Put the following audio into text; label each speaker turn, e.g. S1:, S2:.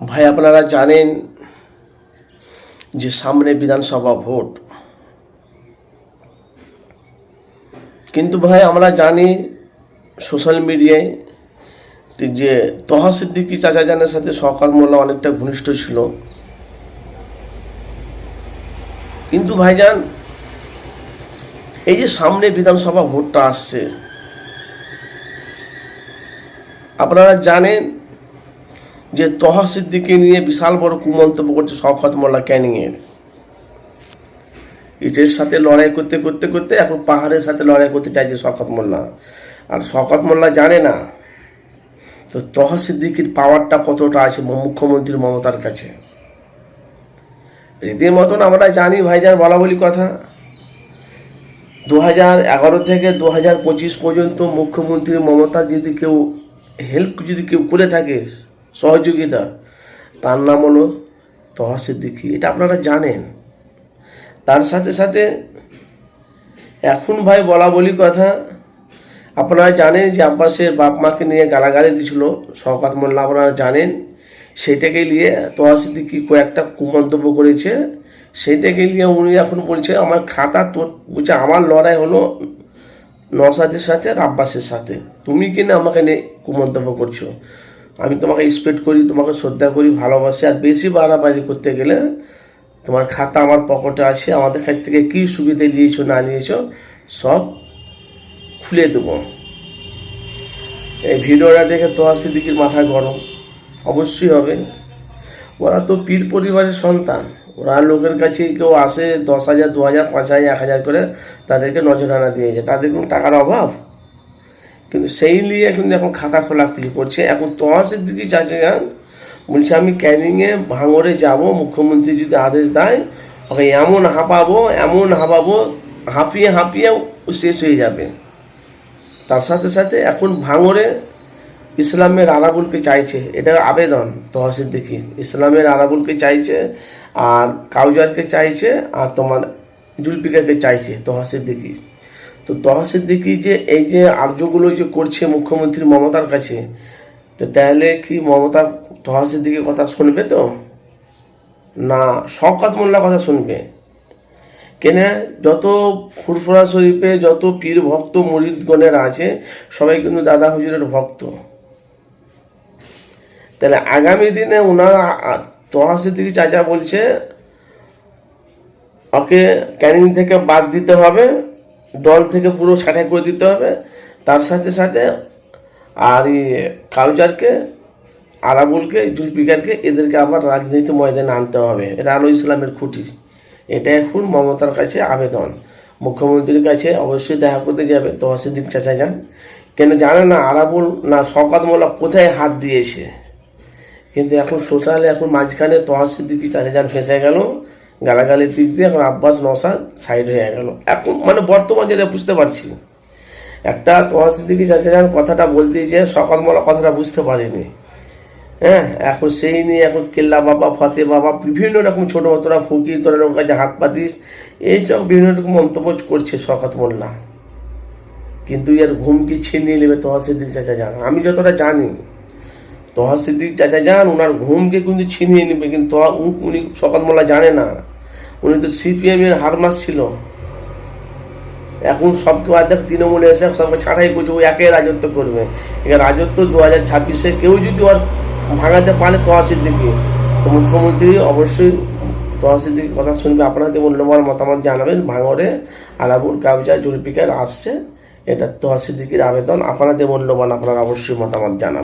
S1: ভাই, আপনারা জানেন যে সামনে বিধানসভা ভোট। কিন্তু ভাই, আমরা জানি সোশ্যাল মিডিয়ায় যে তহা সিদ্দিকি চাচা জানের সাথে সকাল মোল্লা অনেকটা ঘনিষ্ঠ ছিল। কিন্তু ভাইজান এই যে সামনে বিধানসভা ভোটটা আসছে, আপনারা জানেন যে তহা সিদ্দিকে নিয়ে বিশাল বড় কুমন্তব্য করছে শওকত মোল্লা ক্যানিংয়ের। ইটের সাথে লড়াই করতে করতে করতে এখন পাহাড়ের সাথে লড়াই করতে চাইছে শওকত মোল্লা। আর শওকত মোল্লা জানে না তো তহা সিদ্দিকির পাওয়ারটা কতটা আছে মুখ্যমন্ত্রী মমতার কাছে। রীতির মতন আমরা জানি ভাইজান বলা বলি কথা। দু হাজার এগারো থেকে দু হাজার পঁচিশ পর্যন্ত মুখ্যমন্ত্রী মমতার যদি কেউ হেল্প যদি কেউ করে থাকে সহযোগিতা। তার নাম হলো তহা সিদ্দিকি। এটা আপনারা জানেন। তার সাথে সাথে এখন ভাই বলা বলি কথা, আপনারা জানেন যে আব্বাসের বাপ মাকে নিয়ে গালাগালি দিছিল শওকাত মোল্লা আপনারা জানেন, সেটাকে নিয়ে তোহা সিদ্দিকি কয়েকটা কুমন্তব্য করেছে। সেটাকে নিয়ে উনি এখন বলছে, আমার খাতা তোর বলছে, আমার লড়াই হলো নসাদের সাথে আর আব্বাসের সাথে। তুমি কিনা আমাকে নিয়ে কুমন্তব্য করছ? আমি তোমাকে রেসপেক্ট করি, তোমাকে শ্রদ্ধা করি, ভালোবাসি, আর বেশি বাড়াবাড়ি করতে গেলে তোমার খাতা আমার পকেটে আছে, আমাদের কাছ থেকে কী সুবিধে নিয়েছো, না নিয়েছো, সব খুলে দেবো। এই ভিডিওটা দেখে তোহা সিদ্দিকির মাথায় গরম। অবশ্যই হবে। ওরা তো পীর পরিবারের সন্তান। ওরা লোকের কাছে কেউ আসে দশ হাজার, দু হাজার, পাঁচ হাজার, এক হাজার করে তাদেরকে নজরানা দিয়েছে। তাদের কোনো টাকার অভাব? কিন্তু সেই নিয়ে কিন্তু এখন খাতা খোলাখুলি করছে। এখন তোহা সিদ্দিকি চাচে যান বলছে আমি ক্যানিংয়ে ভাঙরে যাব, মুখ্যমন্ত্রী যদি আদেশ দেয়, ওকে এমন হাঁপাবো এমন হাঁপাবো, হাঁপিয়ে হাঁপিয়ে শেষ হয়ে যাবে। তার সাথে সাথে এখন ভাঙরে ইসলামের আরাবুলকে চাইছে, এটা আবেদন তহসিল দেখি ইসলামের আরাবুলকে চাইছে, আর কাউজারকে চাইছে, আর তোমার জুলপিকাকে চাইছে তহসিল দেখি তো তহসিল দেখি যে এই যে আর্যগুলো যে করছে মুখ্যমন্ত্রী মমতার কাছে, তো তাহলে কি মমতা তহসিল দিকে কথা শুনবে তো? না, শওকাত মোল্লা কথা শুনবে? কেন যত ফুরফুরা শরীফে যত পীর ভক্ত মুরিদগণের আছে, সবাই কিন্তু দাদা হুজুরের ভক্ত। তাহলে আগামী দিনে ওনারা তহাসি থেকে চাচা বলছে, ওকে ক্যানিং থেকে বাদ দিতে হবে দল থেকে পুরো ছাঁটাই করে দিতে হবে। তার সাথে সাথে আর কাউজারকে আরাবুলকে জুলপিকারকে এদেরকে আবার রাজনীতি ময়দানে আনতে হবে। এটা আলো ইসলামের খুঁটি। এটা এখন মমতার কাছে আবেদন। মুখ্যমন্ত্রীর কাছে অবশ্যই দেখা করতে যাবে। তো সিদ্দিক চাচা যান। কেন জানে না, আরাবুল না শওকাত মোল্লা কোথায় হাত দিয়েছে? কিন্তু এখন সোশ্যালে এখন মাঝখানে তোহা চাচা যান ফেঁসে গেল। গালাগালির দিক দিয়ে এখন আব্বাস নসাদ সাইড হয়ে গেল। এখন মানে বর্তমান যেটা বুঝতে পারছি একটা তোহা সিদ্দিকি চাচা যান কথাটা বলতে যে মোল্লা কথাটা বুঝতে পারেনি। হ্যাঁ এখন সেই নিয়ে এখন কেল্লা বাবা, ফতে বাবা, বিভিন্ন রকম ছোটো তোরা, ফকির তোরা ওর কাছে হাত পাতিস এইসব বিভিন্ন রকম মন্তব্য করছে শকাত মোল্লা। কিন্তু এর ঘুমকি ছিনিয়ে নেবে তোহা সিদ্দিক চাচা যান আমি যতটা জানি, তোহা সিদ্দিক চাচা যান ওনার ঘুমকে কিন্তু ছিনিয়ে নেবে, কিন্তু উনি শকাত মোল্লা জানে না। উনি তো সিপিএম এর হারমাস ছিল এখন সবকে অর্ধেক তৃণমূলে এসে সবকে ছাঁটাই করছে, ও একে রাজত্ব করবে। এখানে রাজত্ব দু হাজার ছাব্বিশে কেউ যদি ওর ভাঙাতে পারে তহসিল দিকে তো মুখ্যমন্ত্রী অবশ্যই তহসিল দিকে কথা শুনবে। আপনাদের মূল্যবান মতামত জানাবেন ভাঙরে আলাবুল কাউজা জুলপিকার আসছে, এটা তহসিল দিকের আবেদন আপনাদের মূল্যবান, আপনারা অবশ্যই মতামত জানাবেন।